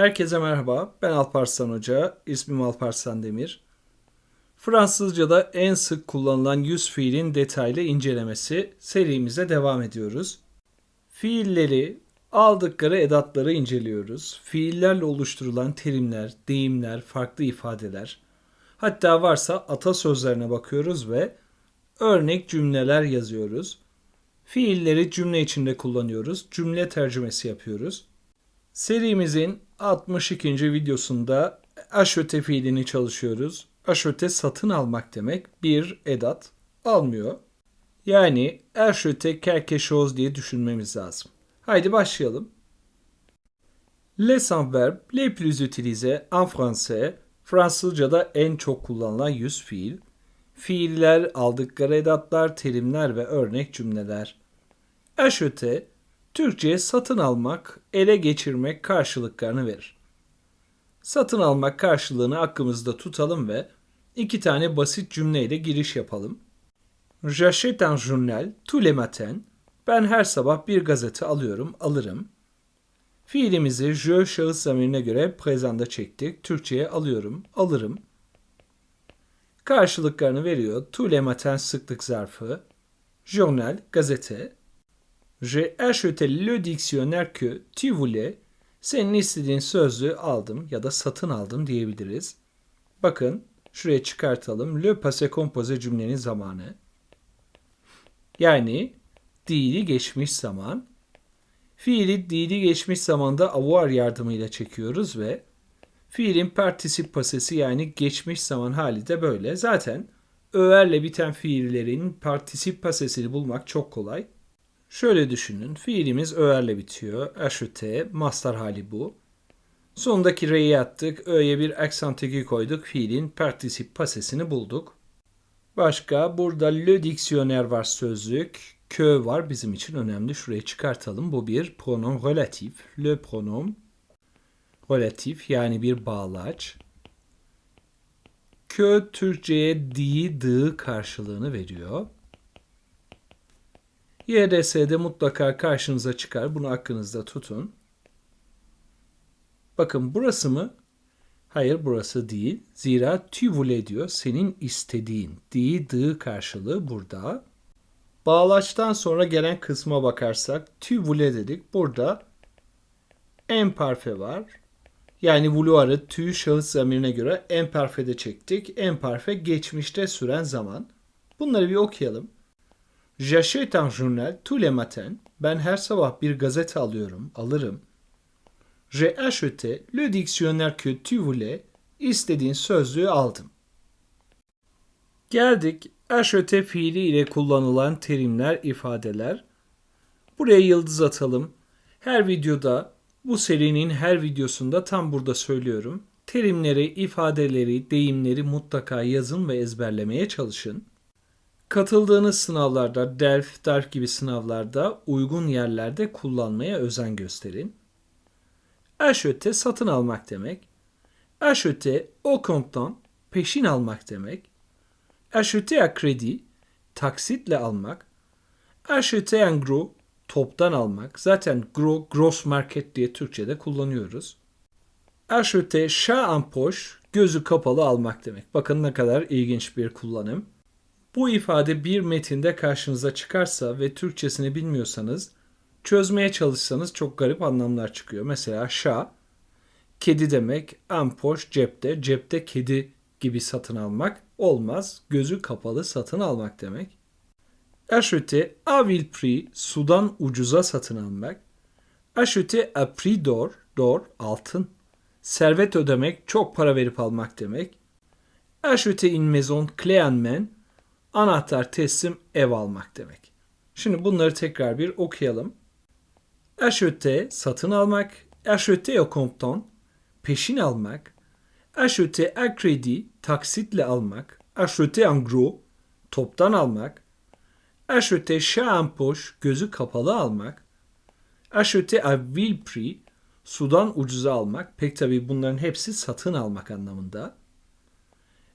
Herkese merhaba. Ben Alparslan Hoca. İsmim Alparslan Demir. Fransızca'da en sık kullanılan yüz fiilin detaylı incelemesi serimize devam ediyoruz. Fiilleri, aldıkları edatları inceliyoruz. Fiillerle oluşturulan terimler, deyimler, farklı ifadeler, hatta varsa atasözlerine bakıyoruz ve örnek cümleler yazıyoruz. Fiilleri cümle içinde kullanıyoruz. Cümle tercümesi yapıyoruz. Serimizin 62. videosunda aşöte fiilini çalışıyoruz. Aşöte satın almak demek. Bir edat almıyor. Yani aşöte quelque chose diye düşünmemiz lazım. Haydi başlayalım. Les adverbes les plus utilisés en français, Fransızca'da en çok kullanılan yüz fiil, fiiller, aldıkları edatlar, terimler ve örnek cümleler. Acheter, Türkçe'ye satın almak, ele geçirmek karşılıklarını verir. Satın almak karşılığını aklımızda tutalım ve iki tane basit cümleyle giriş yapalım. J'achète un journal tous les matins. Ben her sabah bir gazete alıyorum, alırım. Fiilimizi je şahıs zamirine göre prezanda çektik. Türkçe'ye alıyorum, alırım. Karşılıklarını veriyor. Tous les matins sıklık zarfı. Journal, gazete. J'ai acheté le dictionnaire que tu voulais. Senin istediğin sözlüğü aldım ya da satın aldım diyebiliriz. Bakın şuraya çıkartalım. Le passé composé cümlenin zamanı. Yani dili geçmiş zaman. Fiili dili geçmiş zamanda avoir yardımıyla çekiyoruz ve fiilin partisip pasesi yani geçmiş zaman hali de böyle. Zaten öğerle biten fiillerin partisip pasesini bulmak çok kolay. Şöyle düşünün. Fiilimiz öğerle bitiyor. Acheter, master hali bu. Sondaki re'yi attık. Ö'ye bir aigu koyduk. Fiilin partisip pasesini bulduk. Başka burada le diksiyoner var sözlük. Kö var bizim için önemli. Şuraya çıkartalım. Bu bir pronom relatif. Le pronom relatif yani bir bağlaç. Kö Türkçe'ye di, dı karşılığını veriyor. YDS'de mutlaka karşınıza çıkar. Bunu aklınızda tutun. Bakın burası mı? Hayır burası değil. Zira tu voulais diyor. Senin istediğin. Di, dı karşılığı burada. Bağlaçtan sonra gelen kısma bakarsak tu voulais dedik. Burada en parfe var. Yani vouloir'ı tu şahıs zamirine göre en parfede çektik. En parfe geçmişte süren zaman. Bunları bir okuyalım. J'achète un journal tous les matins. Ben her sabah bir gazete alıyorum, alırım. J'ai acheté le dictionnaire que tu voulais. İstediğin sözlüğü aldım. Geldik acheter fiili ile kullanılan terimler, ifadeler. Buraya yıldız atalım. Her videoda, bu serinin her videosunda tam burada söylüyorum. Terimleri, ifadeleri, deyimleri mutlaka yazın ve ezberlemeye çalışın. Katıldığınız sınavlarda, DELF, DARF gibi sınavlarda uygun yerlerde kullanmaya özen gösterin. Acheter satın almak demek. Acheter au comptant peşin almak demek. Acheter à kredi taksitle almak. Acheter en gros toptan almak. Zaten gros, gross market diye Türkçe'de kullanıyoruz. Chat en poche gözü kapalı almak demek. Bakın ne kadar ilginç bir kullanım. Bu ifade bir metinde karşınıza çıkarsa ve Türkçesini bilmiyorsanız çözmeye çalışsanız çok garip anlamlar çıkıyor. Mesela şa, kedi demek, ampoş cepte, cepte kedi gibi satın almak olmaz. Gözü kapalı satın almak demek. Acheter à vil prix, sudan ucuza satın almak. Acheter à d'or, d'or altın. Servet ödemek, çok para verip almak demek. Acheter une maison clé anahtar teslim ev almak demek. Şimdi bunları tekrar bir okuyalım. Acheter satın almak, acheter au comptant peşin almak, acheter à kredi taksitle almak, acheter en gros toptan almak, acheter poche gözü kapalı almak, acheter à vil prix sudan ucuza almak. Pek tabi bunların hepsi satın almak anlamında.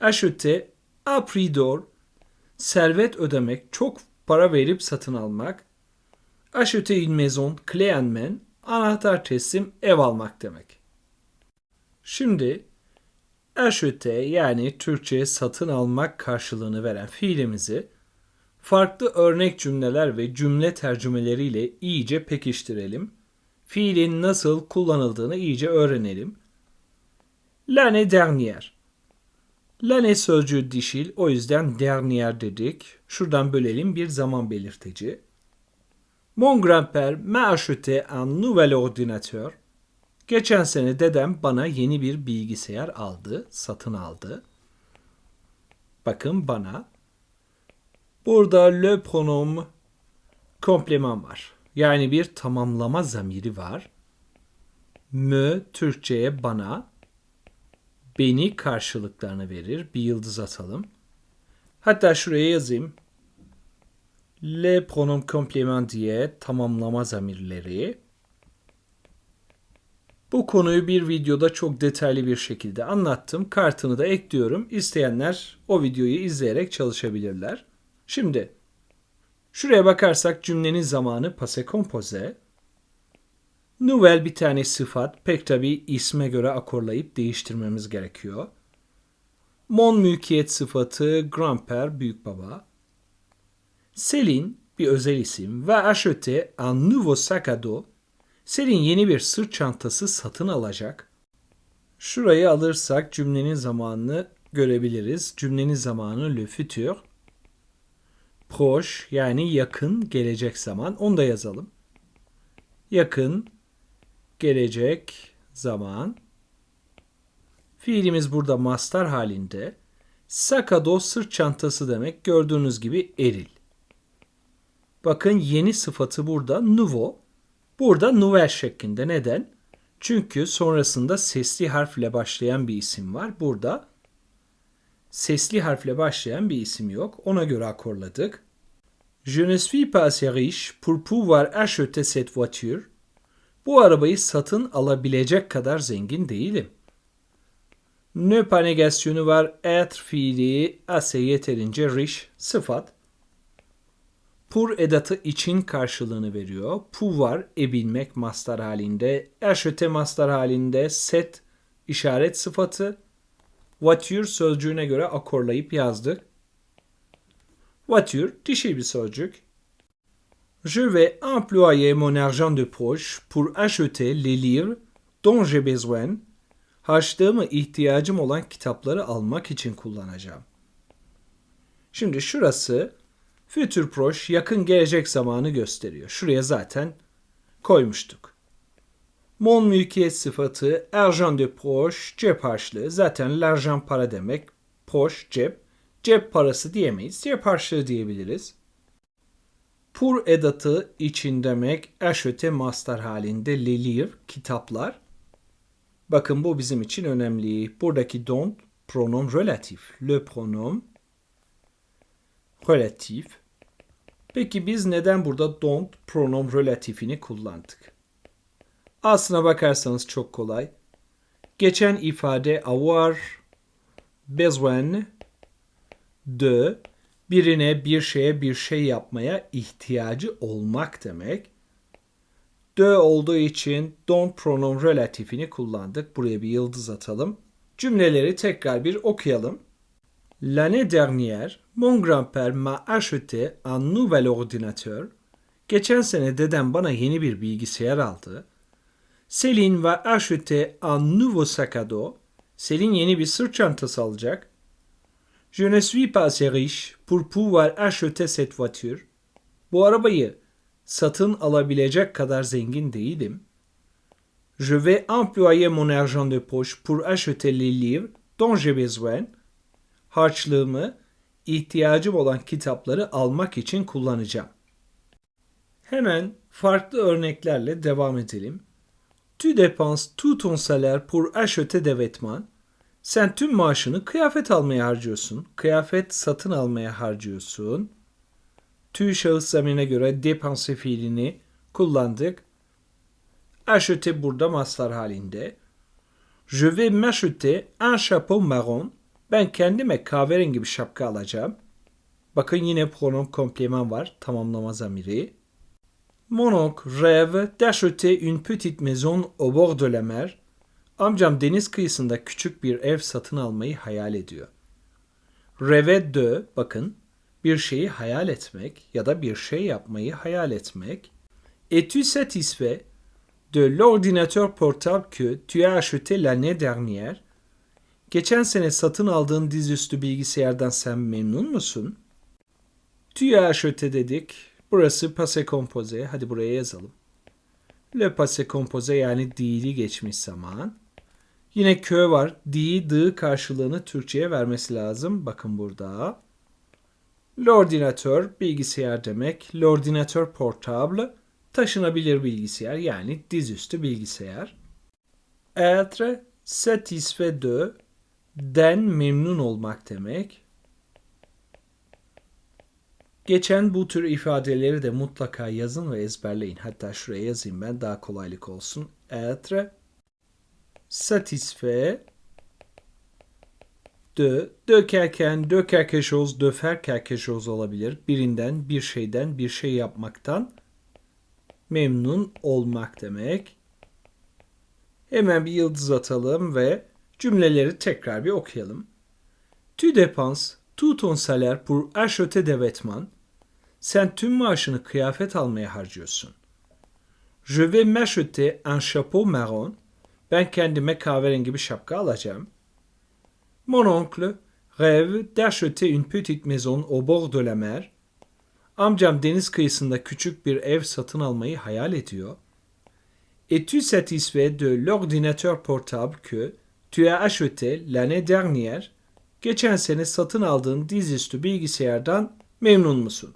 Acheter à prix d'or servet ödemek, çok para verip satın almak, acheter une maison, clé en main, anahtar teslim, ev almak demek. Şimdi acheter yani Türkçe satın almak karşılığını veren fiilimizi farklı örnek cümleler ve cümle tercümeleriyle iyice pekiştirelim. Fiilin nasıl kullanıldığını iyice öğrenelim. L'année dernière. L'année sözcüğü dişil, o yüzden dernière dedik. Şuradan bölelim bir zaman belirteci. Mon grand-père m'a acheté un nouvel ordinateur. Geçen sene dedem bana yeni bir bilgisayar aldı, satın aldı. Bakın bana. Burada le pronom kompleman var. Yani bir tamamlama zamiri var. Me Türkçe'ye bana, beni karşılıklarını verir. Bir yıldız atalım. Hatta şuraya yazayım. Le pronom kompleman diye tamamlama zamirleri. Bu konuyu bir videoda çok detaylı bir şekilde anlattım. Kartını da ekliyorum. İsteyenler o videoyu izleyerek çalışabilirler. Şimdi şuraya bakarsak cümlenin zamanı passé composé. Nouvelle bir tane sıfat. Pek tabi isme göre akorlayıp değiştirmemiz gerekiyor. Mon mülkiyet sıfatı grand-père büyük baba. Selin bir özel isim ve acheté un nouveau sac à dos. Selin yeni bir sırt çantası satın alacak. Şurayı alırsak cümlenin zamanını görebiliriz. Cümlenin zamanı le futur. Proche yani yakın gelecek zaman. Onu da yazalım. Yakın gelecek zaman. Fiilimiz burada mastar halinde. Sakado sırt çantası demek. Gördüğünüz gibi eril. Bakın yeni sıfatı burada nouveau. Burada nouvelle şeklinde. Neden? Çünkü sonrasında sesli harfle başlayan bir isim var. Burada sesli harfle başlayan bir isim yok. Ona göre akorladık. Je ne suis pas assez riche pour pouvoir acheter cette voiture. Bu arabayı satın alabilecek kadar zengin değilim. Ne pas negasyonu var. Être fiili assez yeterince rich sıfat. Pour edatı için karşılığını veriyor. Pouvoir ebilmek mastar halinde. Acheter mastar halinde. Set işaret sıfatı. Voiture sözcüğüne göre akorlayıp yazdık. Voiture dişi bir sözcük. Je vais employer mon argent de poche pour acheter les livres dont j'ai besoin. Harçlığımı ihtiyacım olan kitapları almak için kullanacağım. Şimdi şurası future proche yakın gelecek zamanı gösteriyor. Şuraya zaten koymuştuk. Mon mülkiyet sıfatı argent de poche cep harçlığı. Zaten l'argent para demek. Poche cep. Cep parası diyemeyiz. Cep harçlığı diyebiliriz. Pour edatı için demek acheter master halinde les livres kitaplar. Bakın bu bizim için önemli. Buradaki don't pronom relatif. Le pronom relatif. Peki biz neden burada don't pronom relatifini kullandık? Aslına bakarsanız çok kolay. Geçen ifade avoir besoin de birine bir şeye bir şey yapmaya ihtiyacı olmak demek. De olduğu için don't pronom relatifini kullandık. Buraya bir yıldız atalım. Cümleleri tekrar bir okuyalım. L'année dernière, mon grand-père m'a acheté un nouvel ordinateur. Geçen sene dedem bana yeni bir bilgisayar aldı. Selin va acheter un nouveau sac à dos. Selin yeni bir sırt çantası alacak. Je ne suis pas assez riche pour pouvoir acheter cette voiture. Bu arabayı satın alabilecek kadar zengin değilim. Je vais employer mon argent de poche pour acheter les livres dont j'ai besoin. Harçlığımı ihtiyacım olan kitapları almak için kullanacağım. Hemen farklı örneklerle devam edelim. Tu dépenses tout ton salaire pour acheter des vêtements. Sen tüm maaşını kıyafet almaya harcıyorsun. Kıyafet satın almaya harcıyorsun. Tu şahıs zamirine göre dépenser fiilini kullandık. Acheter burada maslar halinde. Je vais m'acheter un chapeau marron. Ben kendime kahverengi bir şapka alacağım. Bakın yine pronom kompleman var. Tamamlama zamiri. Mon oncle rêve d'acheter une petite maison au bord de la mer. Amcam deniz kıyısında küçük bir ev satın almayı hayal ediyor. Rêver de bakın bir şeyi hayal etmek ya da bir şey yapmayı hayal etmek. Es-tu satisfait de l'ordinateur portable que tu as acheté l'année dernière? Geçen sene satın aldığın dizüstü bilgisayardan sen memnun musun? Tu as acheté dedik. Burası passé composé. Hadi buraya yazalım. Le passé composé yani değili geçmiş zaman. Yine kö var. Di, dı karşılığını Türkçe'ye vermesi lazım. Bakın burada. L'ordinateur bilgisayar demek. L'ordinateur portable taşınabilir bilgisayar yani dizüstü bilgisayar. Être satisfait de den memnun olmak demek. Geçen bu tür ifadeleri de mutlaka yazın ve ezberleyin. Hatta şuraya yazayım ben daha kolaylık olsun. Être satisfait de dökerken de quelque faire quelque olabilir. Birinden, bir şeyden, bir şey yapmaktan memnun olmak demek. Hemen bir yıldız atalım ve cümleleri tekrar bir okuyalım. Tu dépenses tout ton salaire pour acheter des vêtements. Sen tüm maaşını kıyafet almaya harcıyorsun. Je vais m'acheter un chapeau marron. Ben kendime kahverengi bir şapka alacağım. Mon oncle rêve d'acheter une petite maison au bord de la mer. Amcam deniz kıyısında küçük bir ev satın almayı hayal ediyor. Es-tu satisfait de l'ordinateur portable que tu as acheté l'année dernière? Geçen sene satın aldığın dizüstü bilgisayardan memnun musun?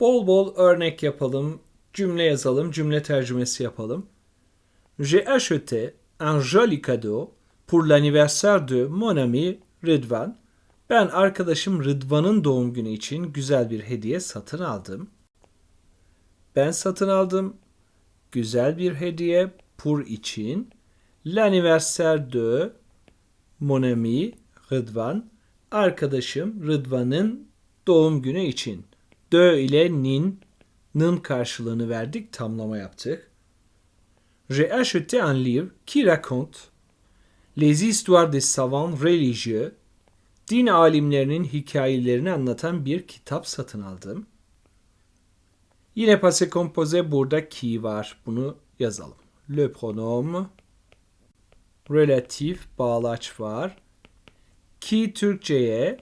Bol bol örnek yapalım, cümle yazalım, cümle tercümesi yapalım. J'ai acheté un joli cadeau pour l'anniversaire de mon ami Rıdvan. Ben arkadaşım Rıdvan'ın doğum günü için güzel bir hediye satın aldım. Ben satın aldım. Güzel bir hediye pour için. L'anniversaire de mon ami Rıdvan. Arkadaşım Rıdvan'ın doğum günü için. De ile nin, nın karşılığını verdik, tamlama yaptık. J'ai acheté un livre qui raconte les histoires des savants religieux din alimlerinin hikayelerini anlatan bir kitap satın aldım. Yine passé composé burada ki var. Bunu yazalım. Le pronom relatif bağlaç var. Ki Türkçe'ye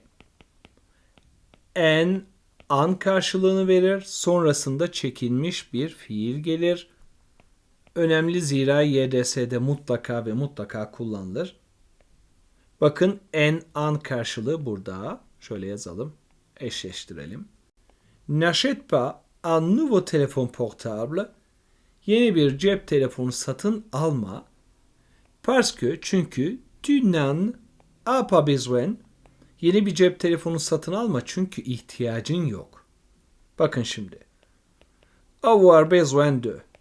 en an karşılığını verir. Sonrasında çekilmiş bir fiil gelir. Önemli zira YDS'de mutlaka ve mutlaka kullanılır. Bakın en an karşılığı burada. Şöyle yazalım. Eşleştirelim. N'achète pas un nouveau téléphone portable. Yeni bir cep telefonu satın alma. Parce que çünkü tu n'en as pas besoin. Yeni bir cep telefonu satın alma çünkü ihtiyacın yok. Bakın şimdi. Avoir besoin de.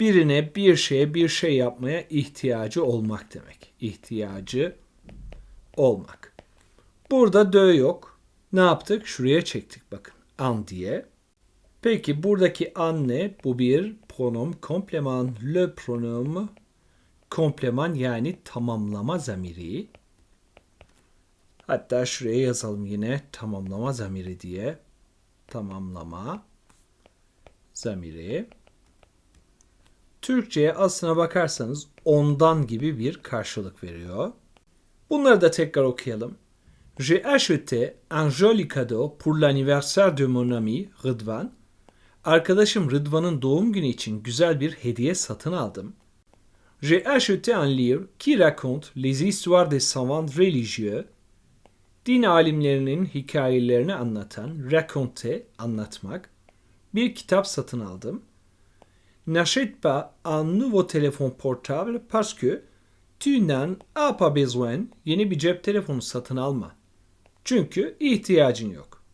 Birine, bir şeye, bir şey yapmaya ihtiyacı olmak demek. İhtiyacı olmak. Burada dö yok. Ne yaptık? Şuraya çektik bakın. An diye. Peki buradaki an ne? Bu bir pronom kompleman. Le pronom kompleman yani tamamlama zamiri. Hatta şuraya yazalım yine tamamlama zamiri diye. Tamamlama zamiri. Türkçe'ye aslına bakarsanız ondan gibi bir karşılık veriyor. Bunları da tekrar okuyalım. J'ai acheté un joli cadeau pour l'anniversaire de mon ami Rıdvan. Arkadaşım Rıdvan'ın doğum günü için güzel bir hediye satın aldım. J'ai acheté un livre qui raconte les histoires des savants religieux. Din alimlerinin hikayelerini anlatan, raconter, anlatmak. Bir kitap satın aldım. N'achète pas un nouveau téléphone portable parce que tu n'en as pas besoin. Yeni bir cep telefonu satın alma. Çünkü ihtiyacın yok.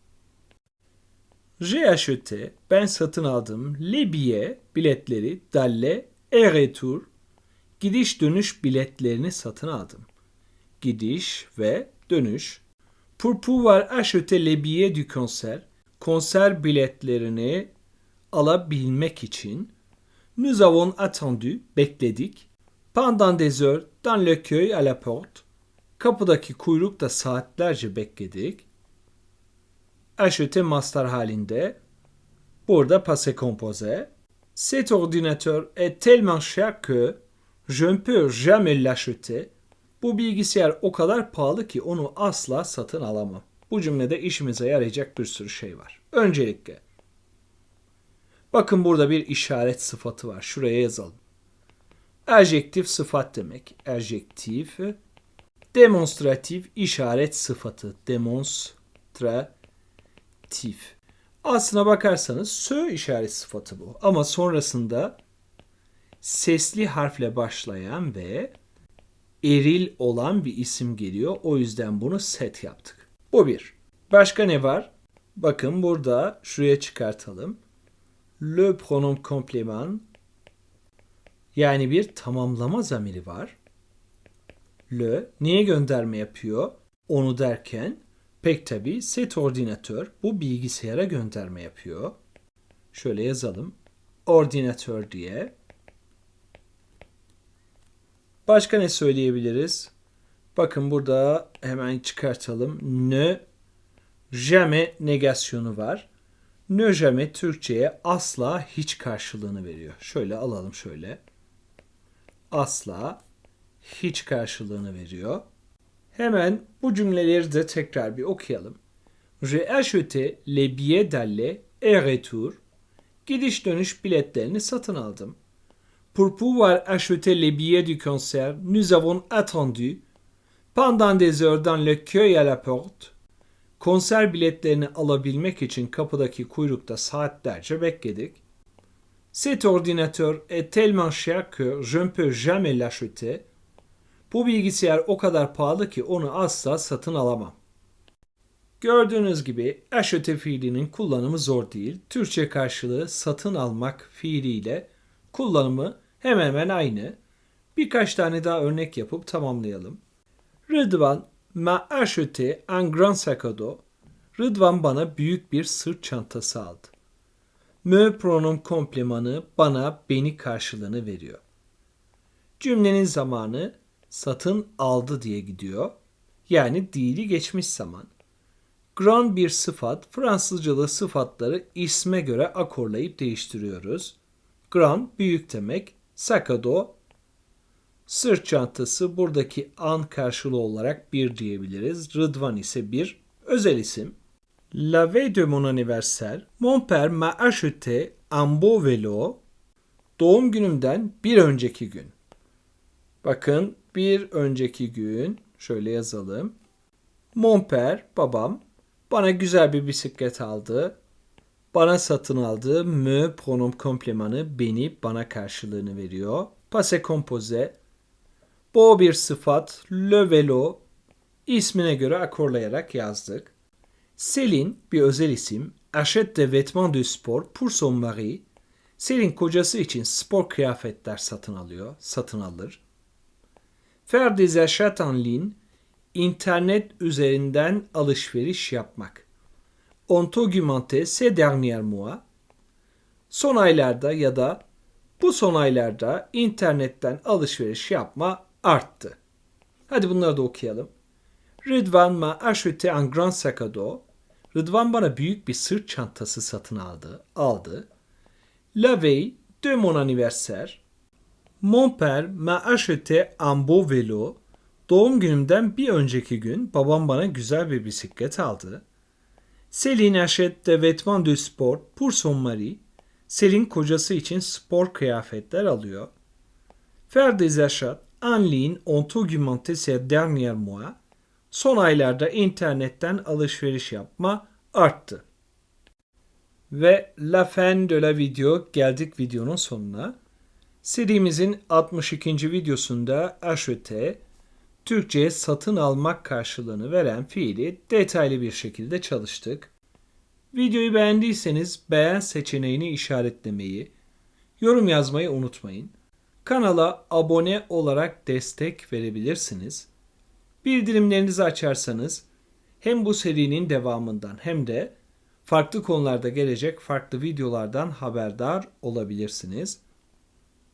J'ai acheté, ben satın aldım. Les billets, biletleri, dalle, et retour, gidiş dönüş biletlerini satın aldım. Gidiş ve dönüş. Pour pouvoir acheter les billets du concert, konser biletlerini alabilmek için Nous avons attendu, bekledik. Pendant des heures dans le queue à la porte. Kapıdaki kuyrukta saatlerce bekledik. Acheter master halinde. Burada passé composé. Cet ordinateur est tellement cher que je ne peux jamais l'acheter. Bu bilgisayar o kadar pahalı ki onu asla satın alamam. Bu cümlede işimize yarayacak bir sürü şey var. Öncelikle bakın burada bir işaret sıfatı var. Şuraya yazalım. Adjektif sıfat demek. Adjektif demonstratif işaret sıfatı. Demonstratif. Aslına bakarsanız sö işaret sıfatı bu. Ama sonrasında sesli harfle başlayan ve eril olan bir isim geliyor. O yüzden bunu set yaptık. Bu bir. Başka ne var? Bakın burada şuraya çıkartalım. Le pronom complément yani bir tamamlama zamiri var. Le niye gönderme yapıyor? Onu derken pek tabi set ordinatör bu bilgisayara gönderme yapıyor. Şöyle yazalım. Ordinatör diye. Başka ne söyleyebiliriz? Bakın burada hemen çıkartalım. Ne jamais negasyonu var. Jamais Türkçe'ye asla hiç karşılığını veriyor. Şöyle alalım şöyle. Asla hiç karşılığını veriyor. Hemen bu cümleleri de tekrar bir okuyalım. J'ai acheté les billets d'aller et retour. Gidiş dönüş biletlerini satın aldım. Pour pouvoir acheter les billets du concert, nous avons attendu pendant des heures dans le queue à la porte. Konser biletlerini alabilmek için kapıdaki kuyrukta saatlerce bekledik. Cet ordinateur est tellement cher que je ne peux jamais l'acheter. Bu bilgisayar o kadar pahalı ki onu asla satın alamam. Gördüğünüz gibi acheter fiilinin kullanımı zor değil. Türkçe karşılığı satın almak fiiliyle kullanımı hemen hemen aynı. Birkaç tane daha örnek yapıp tamamlayalım. Rıdvan m'a acheté un grand sac à dos. Rıdvan bana büyük bir sırt çantası aldı. Me pronom komplemanı bana beni karşılığını veriyor. Cümlenin zamanı satın aldı diye gidiyor. Yani dili geçmiş zaman. Grand bir sıfat, Fransızca'da sıfatları isme göre akorlayıp değiştiriyoruz. Grand büyük demek, sakado sırt çantası buradaki an karşılığı olarak bir diyebiliriz. Rıdvan ise bir özel isim. La veille de mon anniversaire, mon père m'a acheté un beau vélo. Doğum günümden bir önceki gün. Bakın bir önceki gün şöyle yazalım. Mon père, babam bana güzel bir bisiklet aldı. Bana satın aldı. Me pronom komplemanı beni bana karşılığını veriyor. Passé composé. Bu bir sıfat. Le vélo ismine göre akorlayarak yazdık. Selin bir özel isim. Achète des vêtements de sport pour son mari. Selin kocası için spor kıyafetler satın alıyor, satın alır. Faire des achats en ligne, internet üzerinden alışveriş yapmak. On augmenté ces derniers mois. Son aylarda ya da bu son aylarda internetten alışveriş yapma arttı. Hadi bunları da okuyalım. Rıdvan m'a acheté un grand sac à dos. Rıdvan bana büyük bir sırt çantası satın aldı. aldı. La veille de mon anniversaire, mon père m'a acheté un beau vélo. Doğum günümden bir önceki gün babam bana güzel bir bisiklet aldı. Selin achète des vêtements de sport pour son mari. Selin kocası için spor kıyafetler alıyor. Faire des achats en ligne ont augmenté ces derniers mois. Son aylarda internetten alışveriş yapma arttı. Ve la fin de la video geldik videonun sonuna. Serimizin 62. videosunda acheter, Türkçe'ye satın almak karşılığını veren fiili detaylı bir şekilde çalıştık. Videoyu beğendiyseniz beğen seçeneğini işaretlemeyi, yorum yazmayı unutmayın. Kanala abone olarak destek verebilirsiniz. Bildirimlerinizi açarsanız hem bu serinin devamından hem de farklı konularda gelecek farklı videolardan haberdar olabilirsiniz.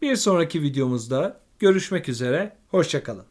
Bir sonraki videomuzda Görüşmek üzere. Hoşçakalın.